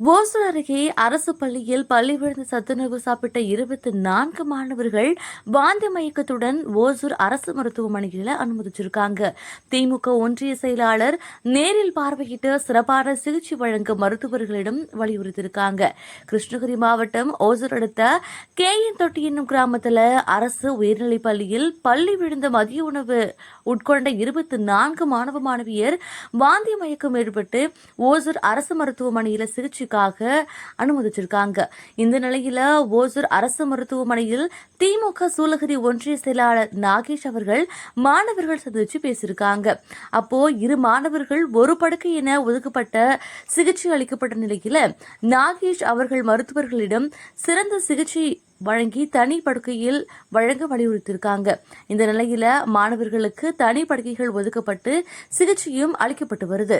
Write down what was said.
ஓசூர் அருகே அரசு பள்ளியில் பள்ளி விழுந்த சத்துணவு சாப்பிட்ட இருபத்தி நான்கு மாணவர்கள் வாந்தி மயக்கத்துடன் ஓசூர் அரசு மருத்துவமனையில் அனுமதிச்சிருக்காங்க. திமுக ஒன்றிய செயலாளர் நேரில் பார்வையிட்டு சிறப்பான சிகிச்சை வழங்க மருத்துவர்களிடம் வலியுறுத்தியிருக்காங்க. கிருஷ்ணகிரி மாவட்டம் ஓசூர் அடுத்த கேஎன் தொட்டி என்னும் கிராமத்தில் அரசு உயர்நிலைப் பள்ளியில் பள்ளி விழுந்த மதிய உணவு உட்கொண்ட இருபத்தி நான்கு மாணவ மாணவியர் வாந்தி மயக்கம் ஏற்பட்டு ஓசூர் அரசு மருத்துவமனையில் சிகிச்சை சிகிச்சைக்காக அனுமதிச்சிருக்காங்க. இந்த நிலையில ஓசூர் அரசு மருத்துவமனையில் திமுக சூலகிரி ஒன்றிய செயலாளர் நாகேஷ் அவர்கள் மாணவர்கள் சந்திச்சு பேசியிருக்காங்க. அப்போ இரு மாணவர்கள் ஒரு படுக்கை என ஒதுக்கப்பட்ட சிகிச்சை அளிக்கப்பட்ட நிலையில நாகேஷ் அவர்கள் மருத்துவர்களிடம் சிறந்த சிகிச்சை வழங்கி தனி படுக்கையில் வழங்க வலியுறுத்தியிருக்காங்க. இந்த நிலையில மாணவர்களுக்கு தனி படுக்கைகள் ஒதுக்கப்பட்டு சிகிச்சையும் அளிக்கப்பட்டு வருது.